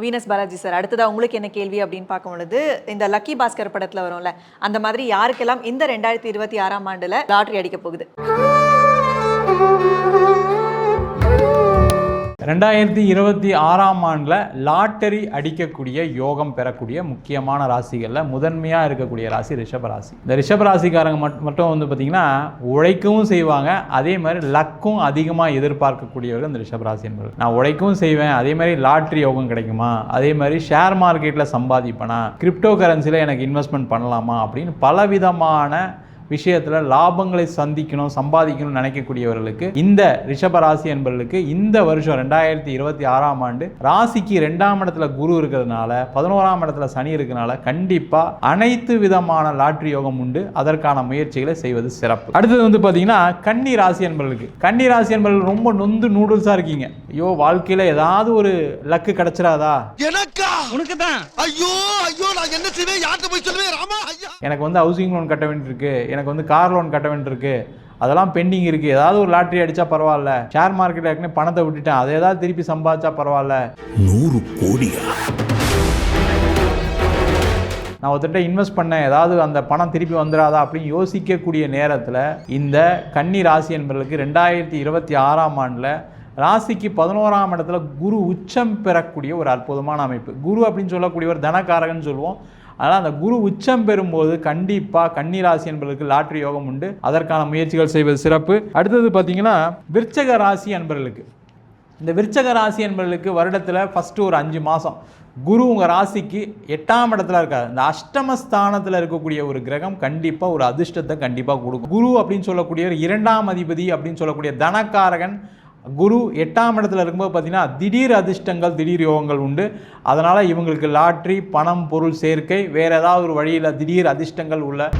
Venus Balaji sir அடுத்ததாக உங்களுக்கு என்ன கேள்வி அப்படின்னு பார்க்கும் பொழுது இந்த லக்கி பாஸ்கர் படத்தில் வரும்ல அந்த மாதிரி யாருக்கெல்லாம் இந்த ரெண்டாயிரத்தி இருபத்தி ஆறாம் ஆண்டில் லாட்ரி அடிக்க போகுது? ரெண்டாயிரத்தி இருபத்தி ஆறாம் ஆண்டில் லாட்டரி அடிக்கக்கூடிய யோகம் பெறக்கூடிய முக்கியமான ராசிகளில் முதன்மையாக இருக்கக்கூடிய ராசி ரிஷப ராசி. இந்த ரிஷப ராசிக்காரங்க மட் மட்டும் வந்து பார்த்திங்கன்னா உழைக்கவும் செய்வாங்க அதே மாதிரி லக்கும் அதிகமாக எதிர்பார்க்கக்கூடியவர்கள் இந்த ரிஷப ராசி என்பது நான் உழைக்கவும் செய்வேன் அதே மாதிரி லாட்ரி யோகம் கிடைக்குமா அதே மாதிரி ஷேர் மார்க்கெட்டில் சம்பாதிப்பேனா கிரிப்டோ கரன்சியில் எனக்கு இன்வெஸ்ட்மெண்ட் பண்ணலாமா அப்படின்னு பலவிதமான விஷயத்தில் லாபங்களை சந்திக்கணும் சம்பாதிக்கணும்னு நினைக்கக்கூடியவர்களுக்கு இந்த ரிஷப ராசி என்பவர்களுக்கு இந்த வருஷம் ரெண்டாயிரத்தி இருபத்தி ஆறாம் ஆண்டு ராசிக்கு ரெண்டாம் இடத்துல குரு இருக்கிறதுனால பதினோராம் இடத்துல சனி இருக்கிறதுனால கண்டிப்பாக அனைத்து விதமான லாட்ரி யோகம் உண்டு. அதற்கான முயற்சிகளை செய்வது சிறப்பு. அடுத்தது வந்து பார்த்தீங்கன்னா கன்னி ராசி என்பவர்களுக்கு. கன்னி ராசி என்பவர்கள் ரொம்ப நொந்து நூடுல்ஸாக இருக்கீங்க. ஐயோ வாழ்க்கையில் ஏதாவது ஒரு லக்கு கிடைச்சிடாதா எனக்கா? உனக்கு தான் ஐயோ ஐயோ நான் என்ன செய்வேன்? யார்கிட்ட போய் சொல்லுவேன்? ராமா எனக்கு வந்து ஹவுசிங் லோன் கட்ட வேண்டியிருக்கு. எனக்கு வந்து கார் லோன் கட்ட வேண்டியிருக்கு. அதெல்லாம் பெண்டிங் இருக்குது ஏதாவது ஒரு லாட்ரி அடித்தா பரவாயில்ல. ஷேர் மார்க்கெட்டில் ஏற்கனவே பணத்தை விட்டுட்டேன். அதை ஏதாவது திருப்பி சம்பாதிச்சா பரவாயில்ல. நூறு கோடியா? நான் ஒருத்தட்ட இன்வெஸ்ட் பண்ணேன். ஏதாவது அந்த பணம் திருப்பி வந்துடாதா அப்படின்னு யோசிக்கக்கூடிய நேரத்தில் இந்த கன்னி ராசி என்பவர்களுக்கு ரெண்டாயிரத்தி இருபத்தி ஆறாம் ஆண்டில் ராசிக்கு பதினோராம் இடத்துல குரு உச்சம் பெறக்கூடிய ஒரு அற்புதமான அமைப்பு. குரு அப்படின்னு சொல்லக்கூடிய ஒரு தனக்காரகன்னு சொல்லுவோம். அதனால் அந்த குரு உச்சம் பெறும்போது கண்டிப்பாக கன்னி ராசி லாட்ரி யோகம் உண்டு. அதற்கான முயற்சிகள் செய்வது சிறப்பு. அடுத்தது பார்த்தீங்கன்னா விருச்சக ராசி என்பவர்களுக்கு. இந்த விருச்சக ராசி என்பவர்களுக்கு வருடத்தில் ஃபஸ்ட்டு ஒரு அஞ்சு மாதம் குரு உங்கள் ராசிக்கு எட்டாம் இடத்துல இருக்காது இந்த அஷ்டமஸ்தானத்தில் இருக்கக்கூடிய ஒரு கிரகம் கண்டிப்பாக ஒரு அதிர்ஷ்டத்தை கண்டிப்பாக கொடுக்கும். குரு அப்படின்னு சொல்லக்கூடிய ஒரு இரண்டாம் அதிபதி அப்படின்னு சொல்லக்கூடிய தனக்காரகன் குரு எட்டாம் இடத்துல இருக்கும்போது பார்த்தீங்கன்னா திடீர் அதிர்ஷ்டங்கள் திடீர் யோகங்கள் உண்டு. அதனால் இவங்களுக்கு லாட்ரி பணம் பொருள் சேர்க்கை வேறு ஏதாவது ஒரு வழியில் திடீர் அதிர்ஷ்டங்கள் உள்ள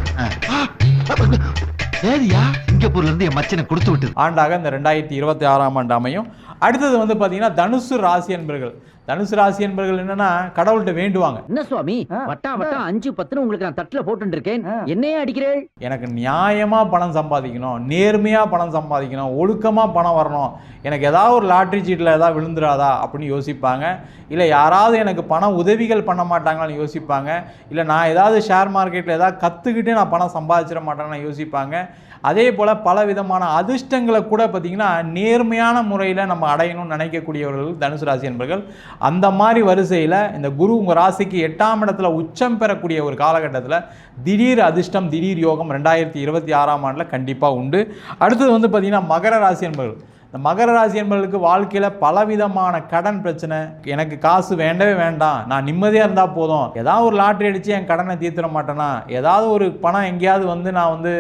சரியா? சிங்கப்பூர்ல இருந்து என் மச்சனை கொடுத்து விட்டு ஆண்டாக இந்த ரெண்டாயிரத்தி இருபத்தி ஆறாம் ஆண்டு அமையும். அடுத்தது வந்து பார்த்தீங்கன்னா தனுசு ராசி என்பர்கள் தனுசு ராசி என்பர்கள் என்னன்னா கடவுள்கிட்ட வேண்டுவாங்க. என்ன சுவாமி? வட்டா வட்டா அஞ்சு பத்துன்னு உங்களுக்கு நான் தட்டுல போட்டு இருக்கேன் என்னையே அடிக்கிறேன் எனக்கு நியாயமாக பணம் சம்பாதிக்கணும் நேர்மையாக பணம் சம்பாதிக்கணும் ஒழுக்கமாக பணம் வரணும். எனக்கு ஏதாவது ஒரு லாட்ரி சீட்டில் ஏதாவது விழுந்துராதா அப்படின்னு யோசிப்பாங்க. இல்லை யாராவது எனக்கு பண உதவிகள் பண்ண மாட்டாங்களான்னு யோசிப்பாங்க. இல்லை நான் ஏதாவது ஷேர் மார்க்கெட்டில் ஏதாவது கற்றுக்கிட்டு நான் பணம் சம்பாதிச்சிட மாட்டேன்னு யோசிப்பாங்க. அதே போல் பல விதமான அதிர்ஷ்டங்களை கூட பார்த்திங்கன்னா நேர்மையான முறையில் நம்ம அடையணும்னு நினைக்கக்கூடியவர்கள் தனுசு ராசி என்பர்கள். அந்த மாதிரி வரிசையில் இந்த குரு உங்கள் ராசிக்கு எட்டாம் இடத்துல உச்சம் பெறக்கூடிய ஒரு காலகட்டத்தில் திடீர் அதிர்ஷ்டம் திடீர் யோகம் ரெண்டாயிரத்தி இருபத்தி ஆறாம் ஆண்டில் கண்டிப்பாக உண்டு. அடுத்தது வந்து பார்த்திங்கன்னா மகர ராசி என்பர்கள் இந்த மகர ராசி என்பவர்களுக்கு வாழ்க்கையில் பலவிதமான கடன் பிரச்சனை. எனக்கு காசு வேண்டவே வேண்டாம். நான் நிம்மதியாக இருந்தால் போதும். ஏதாவது ஒரு லாட்ரி அடித்து என் கடனை தீர்த்திட மாட்டேனா? ஏதாவது ஒரு பணம் எங்கேயாவது வந்து நான் வந்து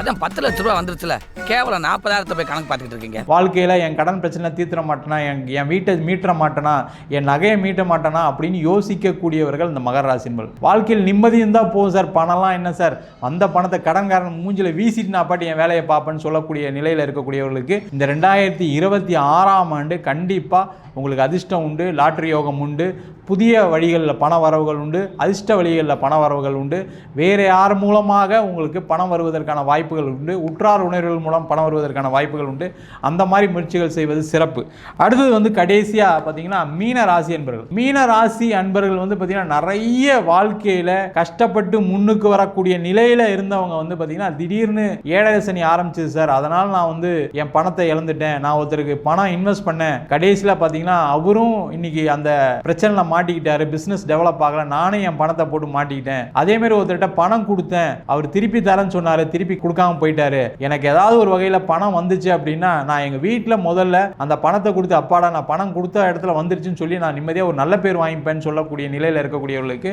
அதான் பத்து லட்ச ரூபா வந்துருச்சுல. கேவலம் நாற்பதாயிரத்தை போய் கணக்கு பார்த்துக்கிட்டு இருக்கீங்க. வாழ்க்கையில் என் கடன் பிரச்சனை தீர்த்திட மாட்டேனா? என் என் வீட்டை மீட்ட மாட்டேனா? என் நகையை மீட்ட மாட்டேனா? அப்படின்னு யோசிக்கக்கூடியவர்கள் இந்த மகர ராசி என்பது வாழ்க்கையில் நிம்மதி இருந்தால் போதும் சார். பணம்லாம் என்ன சார்? வந்த பணத்தை கடன்காரன் மூஞ்சில வீசிட்டு நான் பாட்டி என் வேலையை பார்ப்பேன்னு சொல்லக்கூடிய நிலையில் இருக்கக்கூடியவர்களுக்கு இந்த ரெண்டாயிரத்தி இருபத்தி ஆறாம் ஆண்டு கண்டிப்பாக உங்களுக்கு அதிர்ஷ்டம் உண்டு லாட்ரி யோகம் உண்டு புதிய வழிகளில் பண வரவுகள் உண்டு அதிர்ஷ்ட வழிகளில் பண வரவுகள் உண்டு. வேறு யார் மூலமாக உங்களுக்கு பணம் வருவதற்கான வாய்ப்புகள் உண்டு? உற்றார் உணர்வுகள் மூலம் பணம் வருவதற்கான வாய்ப்புகள் உண்டு. அந்த மாதிரி முயற்சிகள் செய்வது சிறப்பு. அடுத்தது வந்து கடைசியாக பார்த்தீங்கன்னா மீன ராசி அன்பர்கள். மீன ராசி அன்பர்கள் வந்து பார்த்தீங்கன்னா நிறைய வாழ்க்கையில் கஷ்டப்பட்டு முன்னுக்கு வரக்கூடிய நிலையில் இருந்தவங்க வந்து பார்த்தீங்கன்னா திடீர்னு ஏழரை சனி ஆரம்பிச்சது சார். அதனால் நான் வந்து என் பணத்தை இழந்துட்டேன். நான் ஒருத்தருக்கு பணம் இன்வெஸ்ட் பண்ணேன். கடைசியில் பார்த்தீங்கன்னா அவரும் இன்னைக்கு அந்த பிரச்சனையில் மாட்டிக்கிட்டாரு. பிஸ்னஸ் டெவலப் ஆகல. நானே என் பணத்தை போட்டு மாட்டிக்கிட்டேன். அதே மாதிரி ஒருத்தர்கிட்ட பணம் கொடுத்தேன். அவர் திருப்பி தரேன்னு சொன்னார். திருப்பி கொடுக்காம போயிட்டாரு. எனக்கு ஏதாவது ஒரு வகையில் பணம் வந்துச்சு அப்படின்னா நான் எங்கள் வீட்டில் முதல்ல அந்த பணத்தை கொடுத்து அப்பாடா நான் பணம் கொடுத்த இடத்துல வந்துருச்சுன்னு சொல்லி நான் நிம்மதியாக ஒரு நல்ல பேர் வாங்கிப்பேன்னு சொல்லக்கூடிய நிலையில் இருக்கக்கூடியவர்களுக்கு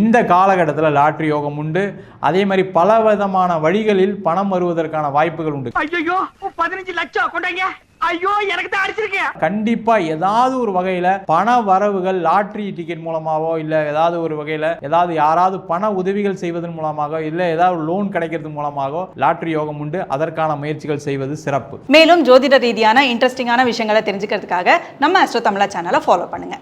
இந்த காலகட்டத்தில் லாட்ரி யோகம் உண்டு. அதே மாதிரி பல விதமான வழிகளில் பணம் வருவதற்கான வாய்ப்புகள் உண்டு. ஐயோ பதினஞ்சு லட்சம் கொண்டாங்க. ஐயோ எனக்கு தான் அடிச்சிருக்கேன் கண்டிப்பா ஏதாவது ஒரு வகையில பண வரவுகள் லாட்ரி டிக்கெட் மூலமாவோ இல்ல ஏதாவது ஒரு வகையில ஏதாவது யாராவது பண உதவிகள் செய்வதன் மூலமாக இல்ல ஏதாவது லோன் கிடைக்கிறது மூலமாக லாட்ரி யோகம் உண்டு. அதற்கான முயற்சிகள் செய்வது சிறப்பு. மேலும் ஜோதிட ரீதியான இன்ட்ரெஸ்டிங்கான விஷயங்களை தெரிஞ்சுக்கிறதுக்காக நம்ம அஸ்ட்ரோ தமிழா சேனலை ஃபாலோ பண்ணுங்க.